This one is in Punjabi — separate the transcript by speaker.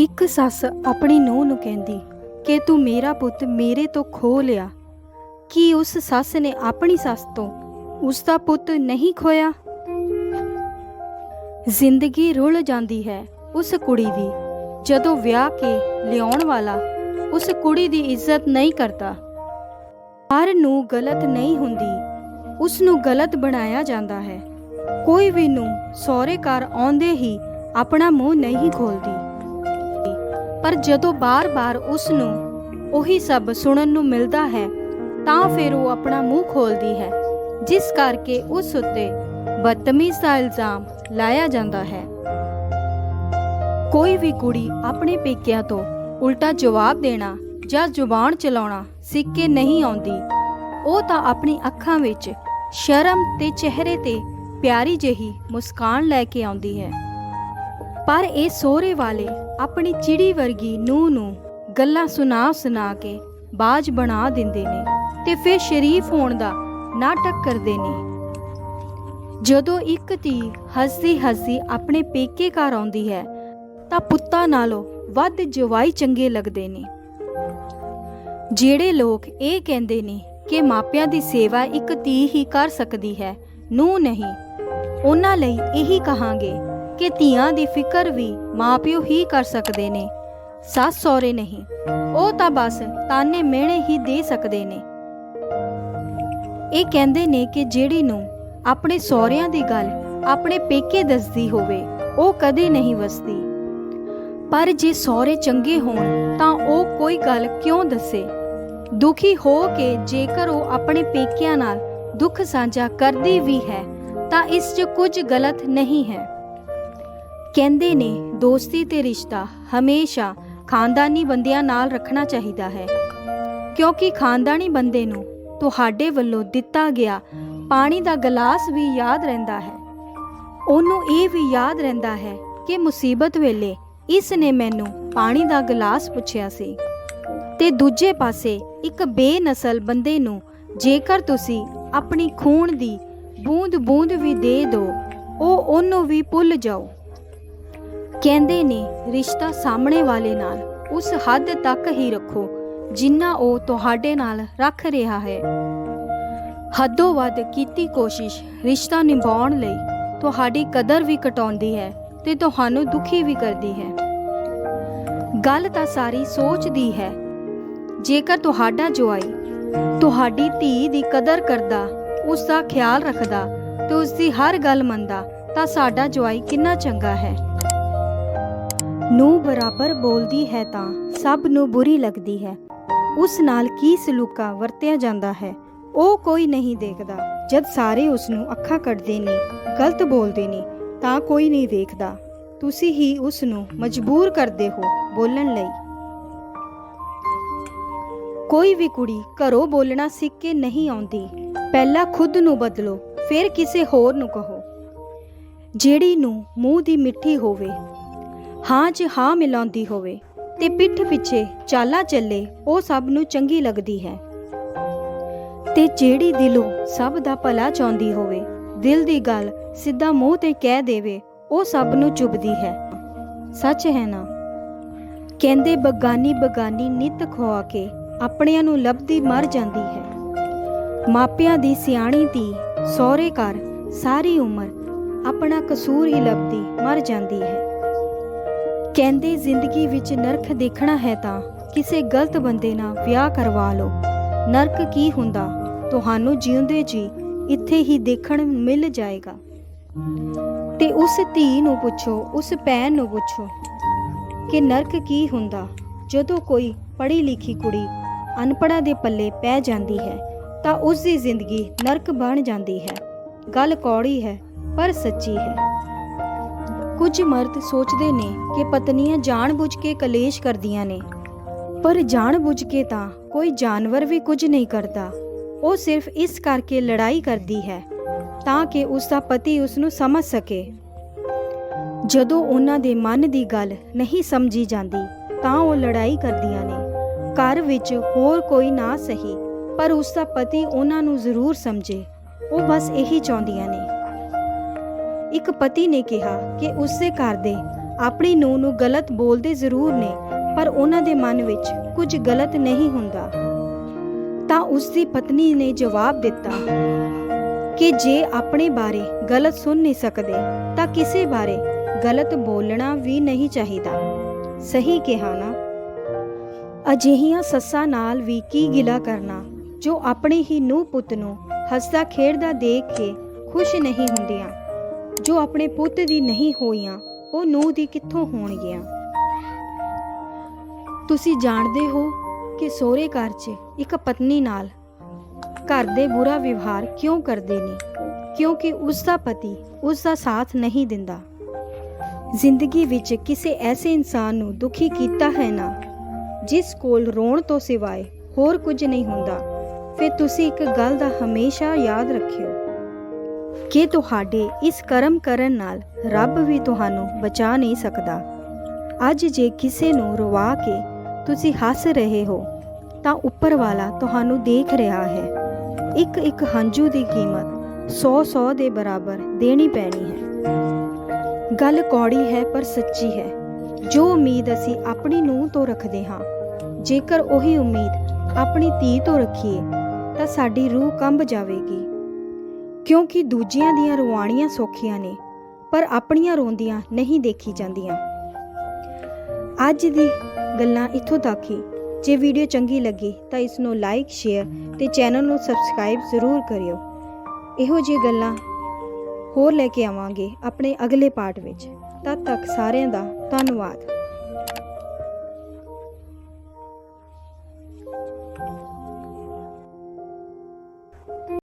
Speaker 1: ਇੱਕ ਸੱਸ ਆਪਣੀ ਨੂੰਹ ਨੂੰ ਕਹਿੰਦੀ, ਕਿ ਤੂੰ ਮੇਰਾ ਪੁੱਤ ਮੇਰੇ ਤੋਂ ਖੋ ਲਿਆ। ਕੀ ਉਸ ਸੱਸ ਨੇ ਆਪਣੀ ਸੱਸ ਤੋਂ ਉਸ ਦਾ ਪੁੱਤ ਨਹੀਂ ਖੋਇਆ? ਜ਼ਿੰਦਗੀ ਰੁਲ ਜਾਂਦੀ ਹੈ ਉਸ ਕੁੜੀ ਦੀ, ਜਦੋਂ ਵਿਆਹ ਕੇ ਲਿਆਉਣ ਵਾਲਾ ਉਸ ਕੁੜੀ ਦੀ ਇੱਜ਼ਤ ਨਹੀਂ ਕਰਦਾ। ਹਰ ਨੂੰ ਗਲਤ ਨਹੀਂ ਹੁੰਦੀ, ਉਸ ਨੂੰ ਗਲਤ ਬਣਾਇਆ ਜਾਂਦਾ ਹੈ। ਕੋਈ ਵੀ ਨੂੰ ਸਹੁਰੇ ਘਰ ਆਉਂਦੇ ਹੀ ਆਪਣਾ ਮੂੰਹ ਨਹੀਂ ਖੋਲਦੀ। ਪਰ ਜਦੋਂ ਬਾਰ-ਬਾਰ ਉਸ ਨੂੰ ਉਹੀ ਸਭ ਸੁਣਨ ਨੂੰ ਮਿਲਦਾ ਹੈ, ਤਾਂ ਫਿਰ ਉਹ ਆਪਣਾ ਮੂੰਹ ਖੋਲਦੀ ਹੈ, ਜਿਸ ਕਰਕੇ ਉਸ ਉੱਤੇ ਬਦਤਮੀਜ਼ ਦਾ ਇਲਜ਼ਾਮ ਲਾਇਆ ਜਾਂਦਾ ਹੈ। ਕੋਈ ਵੀ ਕੁੜੀ ਆਪਣੇ ਪੇਕਿਆਂ ਤੋਂ ਉਲਟਾ ਜਵਾਬ ਦੇਣਾ ਜਾਂ ਜ਼ੁਬਾਨ ਚਲਾਉਣਾ ਸਿੱਖ ਕੇ ਨਹੀਂ ਆਉਂਦੀ, ਉਹ ਤਾਂ ਆਪਣੀ ਅੱਖਾਂ ਵਿੱਚ ਸ਼ਰਮ ਤੇ ਚਿਹਰੇ ਤੇ ਪਿਆਰੀ ਜਿਹੀ ਮੁਸਕਾਨ ਲੈ ਕੇ ਆਉਂਦੀ ਹੈ। ਪਰ ਇਹ ਸੋਹਰੇ ਵਾਲੇ ਆਪਣੀ ਚਿੜੀ ਵਰਗੀ ਨੂੰਹ ਨੂੰ ਗੱਲਾਂ ਸੁਣਾ ਸੁਣਾ ਕੇ ਬਾਜ ਬਣਾ ਦਿੰਦੇ ਨੇ ਤੇ ਫਿਰ ਸ਼ਰੀਫ ਹੋਣ ਦਾ ਨਾਟਕ ਕਰਦੇ ਨੇ। ਜਦੋਂ ਇੱਕ ਧੀ ਹੱਸਦੀ ਹੱਸਦੀ ਆਪਣੇ ਪੇਕੇ ਘਰ ਆਉਂਦੀ ਹੈ, ਤਾਂ ਪੁੱਤਾਂ ਨਾਲੋਂ ਵੱਧ ਜਵਾਈ ਚੰਗੇ ਲੱਗਦੇ ਨੇ। ਜਿਹੜੇ ਲੋਕ ਇਹ ਕਹਿੰਦੇ ਨੇ ਕਿ ਮਾਪਿਆਂ ਦੀ ਸੇਵਾ ਇੱਕ ਧੀ ਹੀ ਕਰ ਸਕਦੀ ਹੈ ਨੂੰ ਨਹੀਂ। ਉਹਨਾਂ ਲਈ ਇਹੀ ਕਹਾਂਗੇ ਕਿ ਧੀਆਂ ਦੀ ਫਿਕਰ ਵੀ ਮਾਪਿਓ ਹੀ ਕਰ ਸਕਦੇ ਨੇ, ਸੱਸ ਸਹੁਰੇ ਨਹੀਂ। ਉਹ ਤਾਂ ਬਸ ਤਾਨੇ ਮਿਹਣੇ ਹੀ ਦੇ ਸਕਦੇ ਨੇ। ਇਹ ਕਹਿੰਦੇ ਨੇ ਕਿ ਜਿਹੜੀ ਨੂੰ ਆਪਣੇ ਸਹੁਰਿਆਂ ਦੀ ਗੱਲ ਆਪਣੇ ਪੇਕੇ ਦੱਸਦੀ ਹੋਵੇ, ਉਹ ਕਦੇ ਨਹੀਂ ਵਸਦੀ। ਪਰ ਜੇ ਸਹੁਰੇ ਚੰਗੇ ਹੋਣ, ਤਾਂ ਉਹ ਕੋਈ ਗੱਲ ਕਿਉਂ ਦੱਸੇ? ਦੁਖੀ ਹੋ ਕੇ ਜੇਕਰ ਉਹ ਆਪਣੇ ਪੇਕਿਆਂ ਨਾਲ ਦੁੱਖ ਸਾਂਝਾ ਕਰਦੀ ਵੀ ਹੈ, ਤਾਂ ਇਸ 'ਚ ਕੁਝ ਗਲਤ ਨਹੀਂ ਹੈ। ਕਹਿੰਦੇ ਨੇ, ਦੋਸਤੀ ਤੇ ਰਿਸ਼ਤਾ ਹਮੇਸ਼ਾ ਖਾਨਦਾਨੀ ਬੰਦਿਆਂ ਨਾਲ ਰੱਖਣਾ ਚਾਹੀਦਾ ਹੈ। ਕਿਉਂਕਿ ਖਾਨਦਾਨੀ ਬੰਦੇ ਨੂੰ ਤੁਹਾਡੇ ਵੱਲੋਂ ਦਿੱਤਾ ਗਿਆ ਪਾਣੀ ਦਾ ਗਲਾਸ ਵੀ ਯਾਦ ਰਹਿੰਦਾ ਹੈ। ਉਹਨੂੰ ਇਹ ਵੀ ਯਾਦ ਰਹਿੰਦਾ ਹੈ ਕਿ ਮੁਸੀਬਤ ਵੇਲੇ ਇਸ ਨੇ ਮੈਨੂੰ ਪਾਣੀ ਦਾ ਗਲਾਸ ਪੁੱਛਿਆ ਸੀ। ਤੇ ਦੂਜੇ ਪਾਸੇ ਇੱਕ ਬੇਨਸਲ ਬੰਦੇ ਨੂੰ ਜੇਕਰ ਤੁਸੀਂ ਆਪਣੀ ਖੂਨ ਦੀ ਬੂੰਦ-ਬੂੰਦ ਵੀ ਦੇ ਦਿਓ ਉਹ ਉਹਨੂੰ ਵੀ ਭੁੱਲ ਜਾਓ। ਕਹਿੰਦੇ ਨੇ, ਰਿਸ਼ਤਾ ਸਾਹਮਣੇ ਵਾਲੇ ਨਾਲ, ਉਸ ਹੱਦ ਤੱਕ ਹੀ ਰੱਖੋ, ਜਿੰਨਾ ਉਹ ਤੁਹਾਡੇ ਨਾਲ ਰੱਖ ਰਿਹਾ ਹੈ। ਹੱਦੋਂ ਵੱਧ ਕੀਤੀ ਕੋਸ਼ਿਸ਼, ਰਿਸ਼ਤਾ ਨਿਭਾਉਣ ਲਈ ਤੁਹਾਡੀ ਕਦਰ ਵੀ ਘਟਾਉਂਦੀ ਹੈ ਤੇ ਤੁਹਾਨੂੰ ਦੁਖੀ ਵੀ ਕਰਦੀ ਹੈ। ਗੱਲ ਤਾਂ ਸਾਰੀ ਸੋਚ ਦੀ ਹੈ। ਜੇਕਰ ਤੁਹਾਡਾ ਜਵਾਈ ਤੁਹਾਡੀ ਧੀ ਦੀ ਕਦਰ ਕਰਦਾ ਉਸ ਦਾ ਖਿਆਲ ਰੱਖਦਾ ਤੇ ਉਸ ਦੀ ਹਰ ਗੱਲ ਮੰਨਦਾ, ਤਾਂ ਸਾਡਾ ਜਵਾਈ ਕਿੰਨਾ ਚੰਗਾ ਹੈ। ਨੂੰ ਬਰਾਬਰ ਬੋਲਦੀ ਹੈ ਤਾਂ ਸਭ ਨੂੰ ਬੁਰੀ ਲੱਗਦੀ ਹੈ। ਉਸ ਨਾਲ ਕੀ ਸਲੂਕਾ ਵਰਤਿਆ ਜਾਂਦਾ ਹੈ, ਉਹ ਕੋਈ ਨਹੀਂ ਦੇਖਦਾ। ਜਦ ਸਾਰੇ ਉਸ ਨੂੰ ਅੱਖਾਂ ਕੱਢਦੇ ਨੇ, ਗਲਤ ਬੋਲਦੇ ਨੇ, ਤਾਂ ਕੋਈ ਨਹੀਂ ਦੇਖਦਾ ਤੁਸੀਂ ਹੀ ਉਸ ਨੂੰ ਮਜਬੂਰ ਕਰਦੇ ਹੋ ਬੋਲਣ ਲਈ। ਕੋਈ ਵੀ ਕੁੜੀ ਘਰੋਂ ਬੋਲਣਾ ਸਿੱਖ ਕੇ ਨਹੀਂ ਆਉਂਦੀ। ਪਹਿਲਾਂ ਖੁਦ ਨੂੰ ਬਦਲੋ, ਫਿਰ ਕਿਸੇ ਹੋਰ ਨੂੰ ਕਹੋ। ਜਿਹੜੀ ਨੂੰ ਮੂੰਹ ਦੀ ਮਿੱਠੀ ਹੋਵੇ ਹਾਂ 'ਚ ਹਾਂ ਮਿਲਾਉਂਦੀ ਹੋਵੇ ਤੇ ਪਿੱਠ ਪਿੱਛੇ ਚਾਲਾ ਚੱਲੇ, ਉਹ ਸਭ ਨੂੰ ਚੰਗੀ ਲੱਗਦੀ ਹੈ। ਤੇ ਜਿਹੜੀ ਦਿਲੋਂ ਸਭ ਦਾ ਭਲਾ ਚਾਹੁੰਦੀ ਹੋਵੇ, ਦਿਲ ਦੀ ਗੱਲ ਸਿੱਧਾ ਮੂੰਹ ਤੇ ਕਹਿ ਦੇਵੇ, ਉਹ ਸਭ ਨੂੰ ਚੁਭਦੀ ਹੈ। ਸੱਚ ਹੈ ਨਾ? ਕਹਿੰਦੇ ਬਗਾਨੀ ਬਗਾਨੀ ਨਿਤ ਖਵਾ ਕੇ ਆਪਣਿਆਂ ਨੂੰ ਲੱਭਦੀ ਮਰ ਜਾਂਦੀ ਹੈ। ਮਾਪਿਆਂ ਦੀ ਸਿਆਣੀ ਧੀ ਸਹੁਰੇ ਘਰ ਸਾਰੀ ਉਮਰ ਆਪਣਾ ਕਸੂਰ ਹੀ ਲੱਭਦੀ ਮਰ ਜਾਂਦੀ ਹੈ। ਕਹਿੰਦੇ ਜ਼ਿੰਦਗੀ ਵਿੱਚ ਨਰਕ ਦੇਖਣਾ ਹੈ ਤਾਂ ਕਿਸੇ ਗਲਤ ਬੰਦੇ ਨਾਲ ਵਿਆਹ ਕਰਵਾ ਲਓ। ਨਰਕ ਕੀ ਹੁੰਦਾ? ਤੁਹਾਨੂੰ ਜਿਉਂਦੇ ਜੀ ਇੱਥੇ ਹੀ ਦੇਖਣ ਮਿਲ ਜਾਏਗਾ। ਤੇ ਉਸ ਧੀ ਨੂੰ ਪੁੱਛੋ, ਉਸ ਭੈਣ ਨੂੰ ਪੁੱਛੋ ਕਿ ਨਰਕ ਕੀ ਹੁੰਦਾ? ਜਦੋਂ ਕੋਈ ਪੜ੍ਹੀ ਲਿਖੀ ਕੁੜੀ ਅਨਪੜ੍ਹਾਂ ਦੇ ਪੱਲੇ ਪੈ ਜਾਂਦੀ ਹੈ, ਤਾਂ ਉਸ ਦੀ ਜ਼ਿੰਦਗੀ ਨਰਕ ਬਣ ਜਾਂਦੀ ਹੈ। ਗੱਲ ਕੌੜੀ ਹੈ, ਪਰ ਸੱਚੀ ਹੈ। ਕੁਝ ਮਰਦ ਸੋਚਦੇ ਨੇ ਕਿ ਪਤਨੀਆਂ ਜਾਣਬੁੱਝ ਕੇ ਕਲੇਸ਼ ਕਰਦੀਆਂ ਨੇ। ਪਰ ਜਾਣਬੁੱਝ ਕੇ ਤਾਂ ਕੋਈ ਜਾਨਵਰ ਵੀ ਕੁਝ ਨਹੀਂ ਕਰਦਾ। ਉਹ ਸਿਰਫ ਇਸ ਕਰਕੇ ਲੜਾਈ ਕਰਦੀ ਹੈ ਤਾਂ ਕਿ ਉਸ ਦਾ ਪਤੀ ਉਸ ਨੂੰ ਸਮਝ ਸਕੇ। ਜਦੋਂ ਉਹਨਾਂ ਦੇ ਮਨ ਦੀ ਗੱਲ ਨਹੀਂ ਸਮਝੀ ਜਾਂਦੀ, ਤਾਂ ਉਹ ਲੜਾਈ ਕਰਦੀਆਂ ਨੇ। ਘਰ ਵਿੱਚ ਹੋਰ ਕੋਈ ਨਾ ਸਹੀ, ਪਰ ਉਸ ਦਾ ਪਤੀ ਉਹਨਾਂ ਨੂੰ ਜ਼ਰੂਰ ਸਮਝੇ। ਉਹ ਬਸ ਇਹੀ ਚਾਹੁੰਦੀਆਂ ਨੇ। ਇੱਕ ਪਤੀ ਨੇ ਕਿਹਾ ਕਿ ਉਸੇ ਘਰ ਦੇ ਆਪਣੀ ਨੂੰਹ ਨੂੰ ਗਲਤ ਬੋਲਦੇ ਜ਼ਰੂਰ ਨੇ, ਪਰ ਉਹਨਾਂ ਦੇ ਮਨ ਵਿੱਚ ਕੁਝ ਗਲਤ ਨਹੀਂ ਹੁੰਦਾ। ਤਾਂ ਉਸ ਦੀ ਪਤਨੀ ਨੇ ਜਵਾਬ ਦਿੱਤਾ ਕਿ ਜੇ ਆਪਣੇ ਬਾਰੇ ਗਲਤ ਸੁਣ ਨਹੀਂ ਸਕਦੇ, ਤਾਂ ਕਿਸੇ ਬਾਰੇ ਗਲਤ ਬੋਲਣਾ ਵੀ ਨਹੀਂ ਚਾਹੀਦਾ। ਸਹੀ ਕਿਹਾ ਨਾ। ਅਜਿਹੀਆਂ ਸੱਸਾਂ ਨਾਲ ਵੀ ਕੀ ਗਿਲਾ ਕਰਨਾ, ਜੋ ਆਪਣੇ ਹੀ ਨੂੰ ਪੁੱਤ ਨੂੰ ਹੱਸਦਾ ਖੇਡਦਾ ਦੇਖ ਕੇ ਖੁਸ਼ ਨਹੀਂ ਹੁੰਦੀਆਂ। ਜੋ ਆਪਣੇ ਪੁੱਤ ਦੀ ਨਹੀਂ ਹੋਈਆਂ, ਉਹ ਨੂੰਹ ਦੀ ਕਿੱਥੋਂ ਹੋਣਗੀਆਂ? ਤੁਸੀਂ ਜਾਣਦੇ ਹੋ ਕਿ ਸੋਹਰੇ ਘਰ 'ਚ ਇੱਕ ਪਤਨੀ ਨਾਲ ਘਰ ਦੇ ਬੁਰਾ ਵਿਵਹਾਰ ਕਿਉਂ ਕਰਦੇ ਨੇ? ਕਿਉਂਕਿ ਉਸ ਦਾ ਪਤੀ ਉਸ ਦਾ ਸਾਥ ਨਹੀਂ ਦਿੰਦਾ। ਜ਼ਿੰਦਗੀ ਵਿੱਚ ਕਿਸੇ ਐਸੇ ਇਨਸਾਨ ਨੂੰ ਦੁਖੀ ਕੀਤਾ ਹੈ ਨਾ, ਜਿਸ ਕੋਲ ਰੋਣ ਤੋਂ ਸਿਵਾਏ ਹੋਰ ਕੁਝ ਨਹੀਂ ਹੁੰਦਾ। ਫਿਰ ਤੁਸੀਂ ਇੱਕ ਗੱਲ ਦਾ ਹਮੇਸ਼ਾ ਯਾਦ ਰੱਖਿਓ। ਕਿ ਤੁਹਾਡੇ ਇਸ ਕਰਮ ਕਰਨ ਨਾਲ ਰੱਬ ਵੀ ਤੁਹਾਨੂੰ ਬਚਾ ਨਹੀਂ ਸਕਦਾ। ਅੱਜ ਜੇ ਕਿਸੇ ਨੂੰ ਰਵਾ ਕੇ ਤੁਸੀਂ ਹੱਸ ਰਹੇ ਹੋ, ਤਾਂ ਉੱਪਰ ਵਾਲਾ ਤੁਹਾਨੂੰ ਦੇਖ ਰਿਹਾ ਹੈ। ਇੱਕ ਇੱਕ ਹੰਝੂ ਦੀ ਕੀਮਤ 100-100 ਦੇ ਬਰਾਬਰ ਦੇਣੀ ਪੈਣੀ ਹੈ। ਗੱਲ ਕੌੜੀ ਹੈ ਪਰ ਸੱਚੀ ਹੈ। ਜੋ ਉਮੀਦ ਅਸੀਂ ਆਪਣੀ ਨੂੰਹ ਤੋਂ ਰੱਖਦੇ ਹਾਂ, ਜੇਕਰ ਉਹੀ ਉਮੀਦ ਆਪਣੀ ਧੀ ਤੋਂ ਰੱਖੀਏ, ਤਾਂ ਸਾਡੀ ਰੂਹ ਕੰਬ ਜਾਵੇਗੀ। ਕਿਉਂਕਿ ਦੂਜਿਆਂ ਦੀਆਂ ਰਵਾਣੀਆਂ ਸੌਖੀਆਂ ਨੇ, ਪਰ ਆਪਣੀਆਂ ਰੋਂਦੀਆਂ ਨਹੀਂ ਦੇਖੀ ਜਾਂਦੀਆਂ। ਅੱਜ ਦੀ ਗੱਲਾਂ ਇੱਥੋਂ ਤੱਕ ਹੀ। ਜੇ ਵੀਡੀਓ ਚੰਗੀ ਲੱਗੀ ਤਾਂ ਇਸ ਨੂੰ ਲਾਈਕ ਸ਼ੇਅਰ ਤੇ ਚੈਨਲ ਨੂੰ ਸਬਸਕ੍ਰਾਈਬ ਜ਼ਰੂਰ ਕਰਿਓ। ਇਹੋ ਜਿਹੀ ਗੱਲਾਂ ਹੋਰ ਲੈ ਕੇ ਆਵਾਂਗੇ ਆਪਣੇ ਅਗਲੇ ਪਾਰਟ ਵਿੱਚ। ਤਦ ਤੱਕ ਸਾਰਿਆਂ ਦਾ ਧੰਨਵਾਦ।